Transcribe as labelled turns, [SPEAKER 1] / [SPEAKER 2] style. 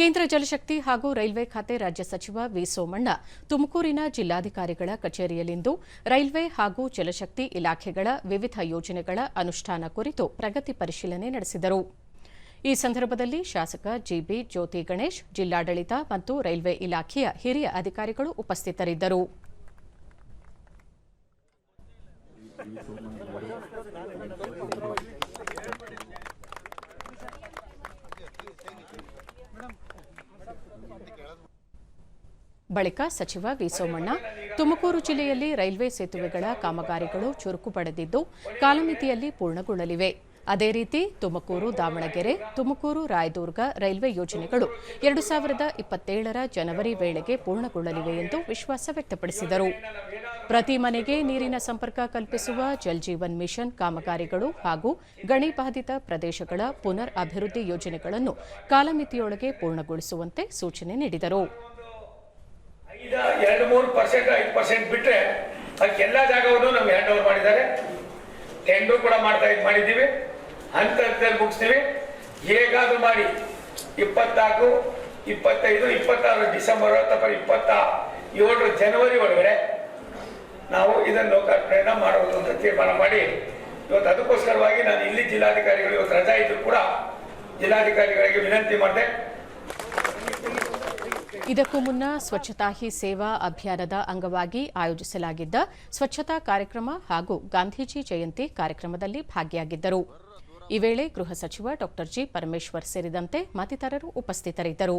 [SPEAKER 1] ಕೇಂದ್ರ ಜಲಶಕ್ತಿ ಹಾಗೂ ರೈಲ್ವೆ ಖಾತೆ ರಾಜ್ಯ ಸಚಿವ ವಿ ಸೋಮಣ್ಣ ತುಮಕೂರಿನ ಜಿಲ್ಲಾಧಿಕಾರಿಗಳ ಕಚೇರಿಯಲ್ಲಿಂದು ರೈಲ್ವೆ ಹಾಗೂ ಜಲಶಕ್ತಿ ಇಲಾಖೆಗಳ ವಿವಿಧ ಯೋಜನೆಗಳ ಅನುಷ್ಠಾನ ಕುರಿತು ಪ್ರಗತಿ ಪರಿಶೀಲನೆ ನಡೆಸಿದರು. ಈ ಸಂದರ್ಭದಲ್ಲಿ ಶಾಸಕ ಜಿಬಿ ಜ್ಯೋತಿ ಗಣೇಶ್, ಜಿಲ್ಲಾಡಳಿತ ಮತ್ತು ರೈಲ್ವೆ ಇಲಾಖೆಯ ಹಿರಿಯ ಅಧಿಕಾರಿಗಳು ಉಪಸ್ಥಿತರಿದ್ದರು. ಬಳಿಕ ಸಚಿವ ವಿ ಸೋಮಣ್ಣ, ತುಮಕೂರು ಜಿಲ್ಲೆಯಲ್ಲಿ ರೈಲ್ವೆ ಸೇತುವೆಗಳ ಕಾಮಗಾರಿಗಳು ಚುರುಕು ಪಡೆದಿದ್ದು ಕಾಲಮಿತಿಯಲ್ಲಿ ಪೂರ್ಣಗೊಳ್ಳಲಿವೆ. ಅದೇ ರೀತಿ ತುಮಕೂರು ದಾವಣಗೆರೆ, ತುಮಕೂರು ರಾಯದುರ್ಗ ರೈಲ್ವೆ ಯೋಜನೆಗಳು ಎರಡು ಸಾವಿರದ ಇಪ್ಪತ್ತೇಳರ ಜನವರಿ ವೇಳೆಗೆ ಪೂರ್ಣಗೊಳ್ಳಲಿವೆ ಎಂದು ವಿಶ್ವಾಸ ವ್ಯಕ್ತಪಡಿಸಿದರು. ಪ್ರತಿ ಮನೆಗೆ ನೀರಿನ ಸಂಪರ್ಕ ಕಲ್ಪಿಸುವ ಜಲ್ಜೀವನ್ ಮಿಷನ್ ಕಾಮಗಾರಿಗಳು ಹಾಗೂ ಗಣಿ ಬಾಧಿತ ಪ್ರದೇಶಗಳ ಪುನರ್ ಅಭಿವೃದ್ಧಿ ಯೋಜನೆಗಳನ್ನು ಕಾಲಮಿತಿಯೊಳಗೆ ಪೂರ್ಣಗೊಳಿಸುವಂತೆ ಸೂಚನೆ ನೀಡಿದರು.
[SPEAKER 2] ಎರಡು ಮೂರು ಪರ್ಸೆಂಟ್ ಐದು ಪರ್ಸೆಂಟ್ ಬಿಟ್ರೆ ಅದಕ್ಕೆ ಎಲ್ಲ ಜಾಗವನ್ನು ನಮ್ಗೆ ಹ್ಯಾಂಡ್ ಓವರ್ ಮಾಡಿದ್ದಾರೆ. ಟೆಂಡರ್ ಕೂಡ ಮಾಡ್ತಾ ಮಾಡಿದ್ದೀವಿ. ಹಂತ ಹಂತದಲ್ಲಿ ಮುಗಿಸ್ತೀವಿ. ಹೇಗಾದರೂ ಮಾಡಿ, ಇಪ್ಪತ್ನಾಲ್ಕು, ಇಪ್ಪತ್ತೈದು, ಇಪ್ಪತ್ತಾರು ಡಿಸೆಂಬರ್ ಅಥವಾ ಇಪ್ಪತ್ತ ಏಳರ ಜನವರಿ ಒಳಗಡೆ ನಾವು ಇದನ್ನು ಲೋಕಾರ್ಪಣೆಯನ್ನು ಮಾಡುವುದು ಅಂತ ತೀರ್ಮಾನ ಮಾಡಿ, ಇವತ್ತು ಅದಕ್ಕೋಸ್ಕರವಾಗಿ ನಾನು ಇಲ್ಲಿ ಜಿಲ್ಲಾಧಿಕಾರಿಗಳು ಇವತ್ತು ರಜಾ ಇದ್ರು ಕೂಡ ಜಿಲ್ಲಾಧಿಕಾರಿಗಳಿಗೆ ವಿನಂತಿ ಮಾಡಿದೆ.
[SPEAKER 1] ಇದಕ್ಕೂ ಮುನ್ನ ಸ್ವಚ್ಛತಾ ಹಿ ಸೇವಾ ಅಭಿಯಾನದ ಅಂಗವಾಗಿ ಆಯೋಜಿಸಲಾಗಿದ್ದ ಸ್ವಚ್ಛತಾ ಕಾರ್ಯಕ್ರಮ ಹಾಗೂ ಗಾಂಧೀಜಿ ಜಯಂತಿ ಕಾರ್ಯಕ್ರಮದಲ್ಲಿ ಭಾಗಿಯಾಗಿದ್ದರು. ಈ ವೇಳೆ ಗೃಹ ಸಚಿವ ಡಾ ಜಿ ಪರಮೇಶ್ವರ್ ಸೇರಿದಂತೆ ಮತ್ತಿತರರು ಉಪಸ್ಥಿತರಿದ್ದರು.